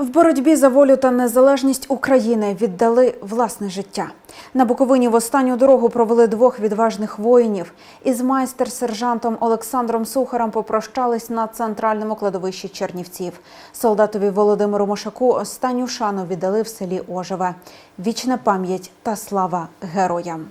В боротьбі за волю та незалежність України віддали власне життя. На Буковині в останню дорогу провели двох відважних воїнів. Із майстер-сержантом Олександром Сухарем попрощались на центральному кладовищі Чернівців. Солдатові Володимиру Мошаку останню шану віддали в селі Ожеве. Вічна пам'ять та слава героям.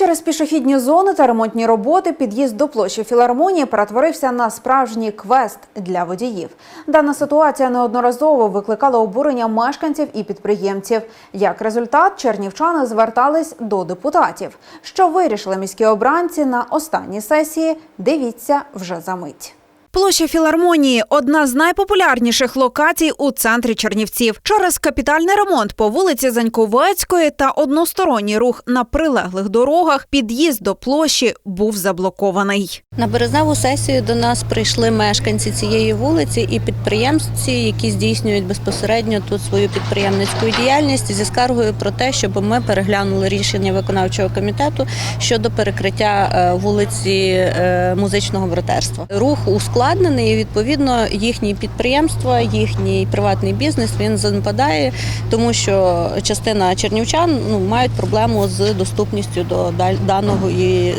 Через пішохідні зони та ремонтні роботи під'їзд до площі філармонії перетворився на справжній квест для водіїв. Дана ситуація неодноразово викликала обурення мешканців і підприємців. Як результат, чернівчани звертались до депутатів. Що вирішили міські обранці на останній сесії? Дивіться вже за мить. Площа філармонії одна з найпопулярніших локацій у центрі Чернівців. Через капітальний ремонт по вулиці Заньковецької та односторонній рух на прилеглих дорогах під'їзд до площі був заблокований. На березневу сесію до нас прийшли мешканці цієї вулиці і підприємці, які здійснюють безпосередньо тут свою підприємницьку діяльність зі скаргою про те, щоб ми переглянули рішення виконавчого комітету щодо перекриття е, вулиці е, музичного братерства. Рух ускладнений. і Відповідно, їхні підприємства, їхній приватний бізнес він занепадає, тому що частина чернівчан ну мають проблему з доступністю до даного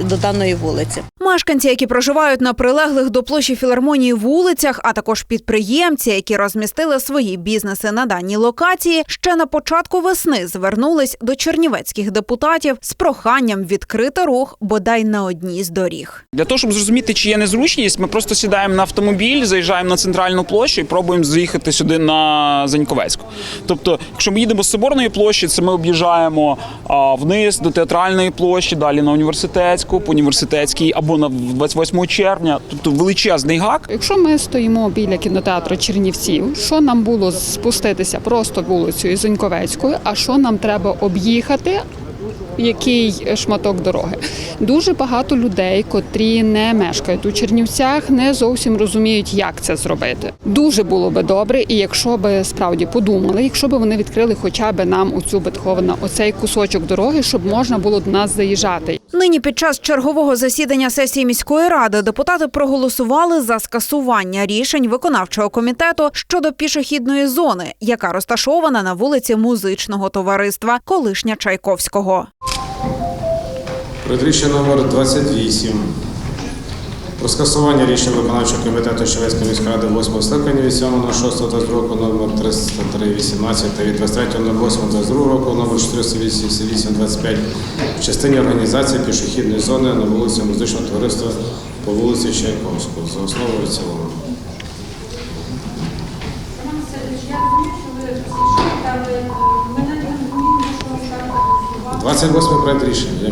до даної вулиці. Мешканці, які проживають на прилеглих до площі філармонії вулицях, а також підприємці, які розмістили свої бізнеси на даній локації, ще на початку весни звернулись до чернівецьких депутатів з проханням відкрити рух бодай на одній з доріг. Для того, щоб зрозуміти, чи є незручність, ми просто сідаємо на автомобіль, заїжджаємо на центральну площу і пробуємо заїхати сюди на Заньковецьку. Тобто, якщо ми їдемо з Соборної площі, це ми об'їжджаємо вниз до театральної площі, далі на університетську, по університетській або на 28 червня. Тобто величезний гак. Якщо ми стоїмо біля кінотеатру Чернівців, що нам було спуститися просто вулицею Зоньковецькою, а що нам треба об'їхати? Який шматок дороги? Дуже багато людей, котрі не мешкають у Чернівцях, не зовсім розуміють, як це зробити. Дуже було би добре, і якщо би справді подумали, якщо б вони відкрили хоча б нам у цю Бетховена, оцей кусочок дороги, щоб можна було до нас заїжджати. Нині під час чергового засідання сесії міської ради депутати проголосували за скасування рішень виконавчого комітету щодо пішохідної зони, яка розташована на вулиці музичного товариства колишня Чайковського. Рішення номер 28 про скасування рішення виконавчого комітету Червецької міської ради 8 скликання від 7.06.22 року номер 303.18 та від 23.08.22 року номер 488.25 в частині організації пішохідної зони на вулиці Музичного товариства по вулиці Чайковського за основу і цілому. Ми 28 проект рішення.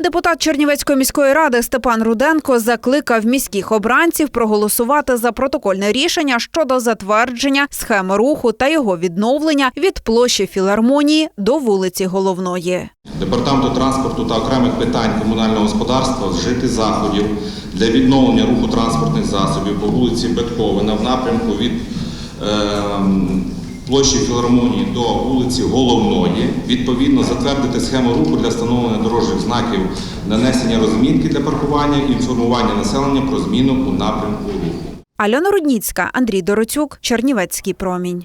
Депутат Чернівецької міської ради Степан Руденко закликав міських обранців проголосувати за протокольне рішення щодо затвердження схеми руху та його відновлення від площі філармонії до вулиці головної. Департаменту транспорту та окремих питань комунального господарства вжити заходів для відновлення руху транспортних засобів по вулиці Бетховена в напрямку від ем, площі Філармонії до вулиці Головної. Відповідно, затвердити схему руху для встановлення дорожніх знаків, нанесення розмітки для паркування і інформування населення про зміну у напрямку руху. Альона Рудніцька, Андрій Дороцюк, Чернівецький промінь.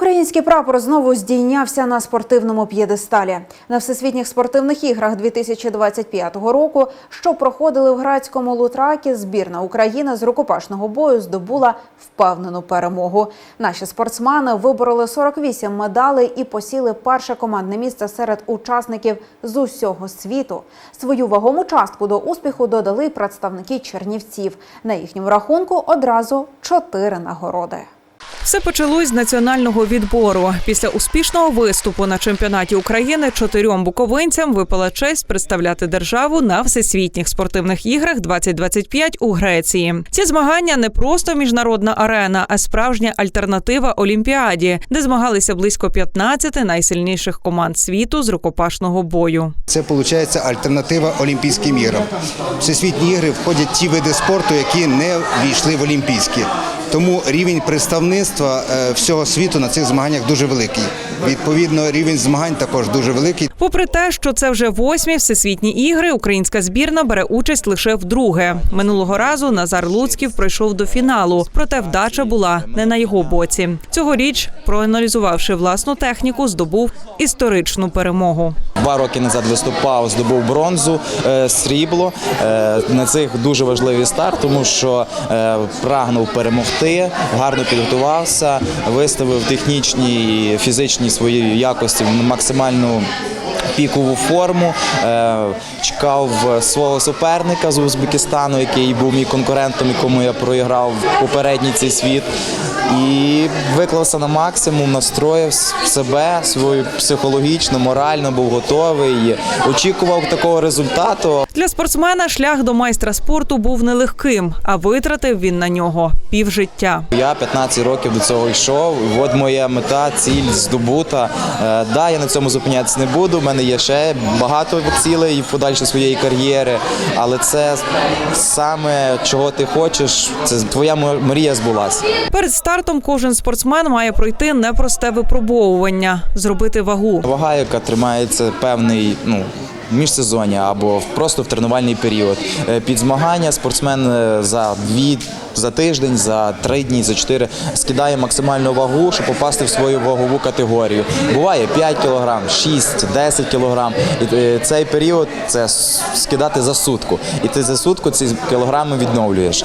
Український прапор знову здійнявся на спортивному п'єдесталі на всесвітніх спортивних іграх 2025 року, що проходили в градському лутракі. Збірна України з рукопашного бою здобула впевнену перемогу. Наші спортсмени вибороли 48 медалей і посіли перше командне місце серед учасників з усього світу. Свою вагому частку до успіху додали представники Чернівців. На їхньому рахунку одразу чотири нагороди. Все почалось з національного відбору. Після успішного виступу на чемпіонаті України чотирьом буковинцям випала честь представляти державу на всесвітніх спортивних іграх 2025 у Греції. Ці змагання не просто міжнародна арена, а справжня альтернатива Олімпіаді, де змагалися близько 15 найсильніших команд світу з рукопашного бою. Це виходить альтернатива Олімпійським іграм. Всесвітні ігри входять ті види спорту, які не війшли в Олімпійські. Тому рівень представництва е, всього світу на цих змаганнях дуже великий. Відповідно, рівень змагань також дуже великий. Попри те, що це вже восьмі всесвітні ігри, українська збірна бере участь лише вдруге. Минулого разу Назар Луцьків пройшов до фіналу, проте вдача була не на його боці. Цьогоріч, проаналізувавши власну техніку, здобув історичну перемогу. Два роки назад виступав, здобув бронзу, е, срібло. Е, На цих дуже важливий старт, тому що прагнув перемогти, гарно підготувався, виставив технічні і фізичні свої якості в максимальну. Пікову форму е, чекав свого суперника з Узбекистану, який був мій конкурентом, якому я проіграв попередній цей світ. І виклався на максимум, настроїв себе свою психологічно, морально, був готовий. Очікував такого результату. Для спортсмена шлях до майстра спорту був нелегким, а витратив він на нього півжиття. Я 15 років до цього йшов. От моя мета, ціль здобута. Е, Да, я на цьому зупинятися не буду. У мене є ще багато цілей в подальшій своєї кар'єри, але це саме чого ти хочеш. Це твоя мрія збулася. Перед стартом кожен спортсмен має пройти непросте випробовування зробити вагу. Вага, яка тримається певний ну. Міжсезоння або просто в тренувальний період. Е, Під змагання спортсмен е, за дві, за тиждень, за три дні, за чотири скидає максимальну вагу, щоб попасти в свою вагову категорію. Буває 5 кг, 6, 10 кг. І е, цей період це скидати за сутку. І ти за сутку ці кілограми відновлюєш.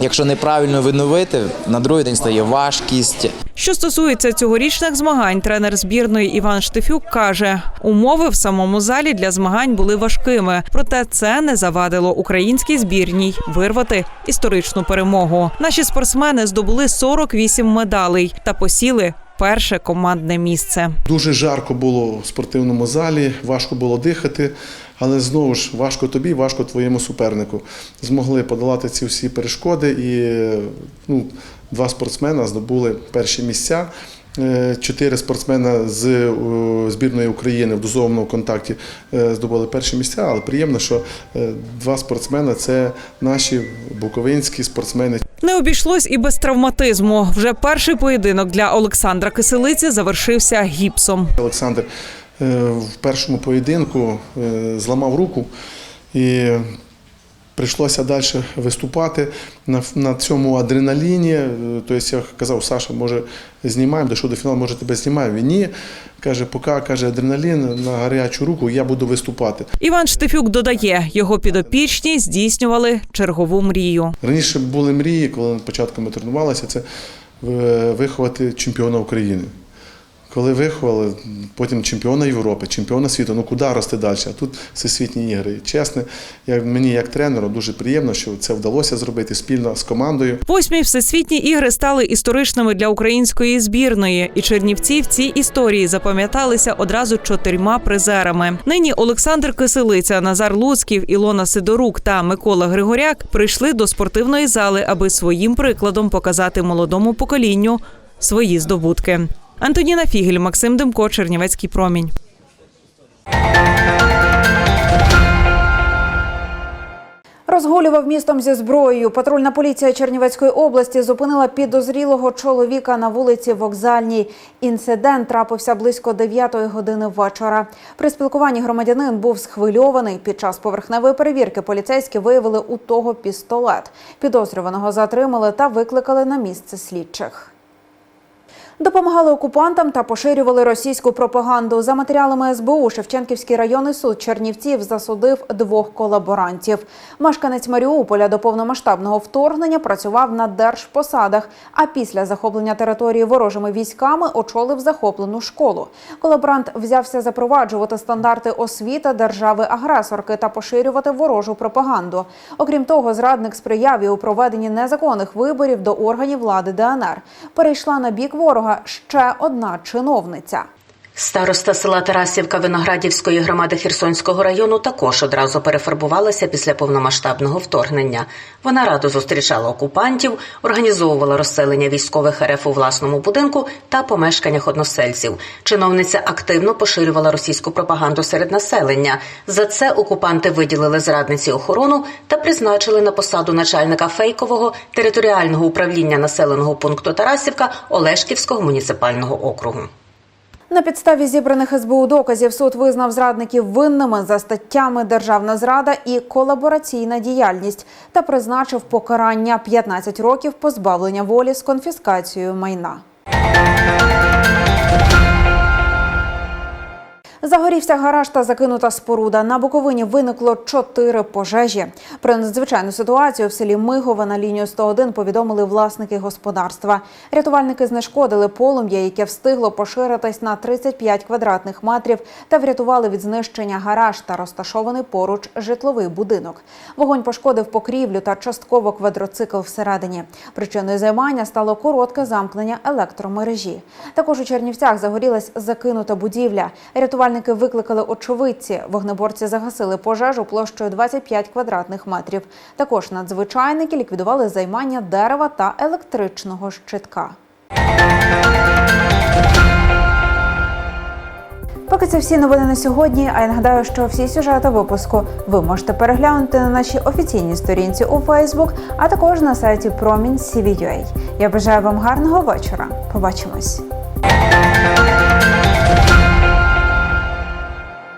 Якщо неправильно відновити, на другий день стає важкість, Що стосується цьогорічних змагань, тренер збірної Іван Штефюк каже, умови в самому залі для змагань були важкими, проте це не завадило українській збірній вирвати історичну перемогу. Наші спортсмени здобули 48 медалей та посіли перше командне місце. Дуже жарко було в спортивному залі, важко було дихати, але знову ж важко тобі, важко твоєму супернику. Змогли подолати ці всі перешкоди, і ну, два спортсмена здобули перші місця. Е, Чотири спортсмена з е, збірної України в дозованому контакті е, здобули перші місця, але приємно, що два спортсмена це наші буковинські спортсмени. Не обійшлось і без травматизму. Вже перший поєдинок для Олександра Киселиці завершився гіпсом. Олександр в першому поєдинку е, зламав руку і прийшлося далі виступати на, на цьому адреналіні. Е, Тобто я казав, Саша, може, знімаємо, дійшов до фіналу, може тебе знімаємо. Він ні. Каже, поки каже адреналін на гарячу руку, я буду виступати. Іван Штефюк додає, його підопічні здійснювали чергову мрію. Раніше були мрії, коли на початку ми тренувалися, це е, виховати чемпіона України. Коли виховали, потім чемпіона Європи, чемпіона світу, ну куди рости далі? А тут всесвітні ігри. І чесно, як мені як тренеру дуже приємно, що це вдалося зробити спільно з командою. Восьмі всесвітні ігри стали історичними для української збірної, і Чернівці в цій історії запам'яталися одразу чотирма призерами. Нині Олександр Киселиця, Назар Луцьків, Ілона Сидорук та Микола Григоряк прийшли до спортивної зали, аби своїм прикладом показати молодому поколінню свої здобутки. Антоніна Фігель, Максим Демко, Чернівецький промінь. Розгулював містом зі зброєю. Патрульна поліція Чернівецької області зупинила підозрілого чоловіка на вулиці Вокзальній. Інцидент трапився близько 9 години вечора. При спілкуванні громадянин був схвильований. Під час поверхневої перевірки поліцейські виявили у того пістолет. Підозрюваного затримали та викликали на місце слідчих. Допомагали окупантам та поширювали російську пропаганду. За матеріалами СБУ Шевченківський районний суд Чернівців засудив двох колаборантів. Мешканець Маріуполя до повномасштабного вторгнення працював на держпосадах, а після захоплення території ворожими військами очолив захоплену школу. Колаборант взявся запроваджувати стандарти освіти держави-агресорки та поширювати ворожу пропаганду. Окрім того, зрадник сприяв і у проведенні незаконних виборів до органів влади ДНР. Перейшла на бік ворога ще одна чиновниця. Староста села Тарасівка Виноградівської громади Херсонського району також одразу перефарбувалася після повномасштабного вторгнення. Вона радо зустрічала окупантів, організовувала розселення військових РФ у власному будинку та помешканнях односельців. Чиновниця активно поширювала російську пропаганду серед населення. За це окупанти виділили зрадниці охорону та призначили на посаду начальника фейкового територіального управління населеного пункту Тарасівка Олешківського муніципального округу. На підставі зібраних СБУ доказів суд визнав зрадників винними за статтями державна зрада і колабораційна діяльність та призначив покарання 15 років позбавлення волі з конфіскацією майна. Загорівся гараж та закинута споруда. На Буковині виникло чотири пожежі. Про надзвичайну ситуацію в селі Мигове на лінію 101 повідомили власники господарства. Рятувальники знешкодили полум'я, яке встигло поширитись на 35 квадратних метрів, та врятували від знищення гараж та розташований поруч житловий будинок. Вогонь пошкодив покрівлю та частково квадроцикл всередині. Причиною займання стало коротке замкнення електромережі. Також у Чернівцях загорілась закинута будівля. Рятувальники викликали очевидці. Вогнеборці загасили пожежу площею 25 квадратних метрів. Також надзвичайники ліквідували займання дерева та електричного щитка. Поки це всі новини на сьогодні. А я нагадаю, що всі сюжети випуску ви можете переглянути на нашій офіційній сторінці у Facebook, а також на сайті Промінь Я бажаю вам гарного вечора. Побачимось.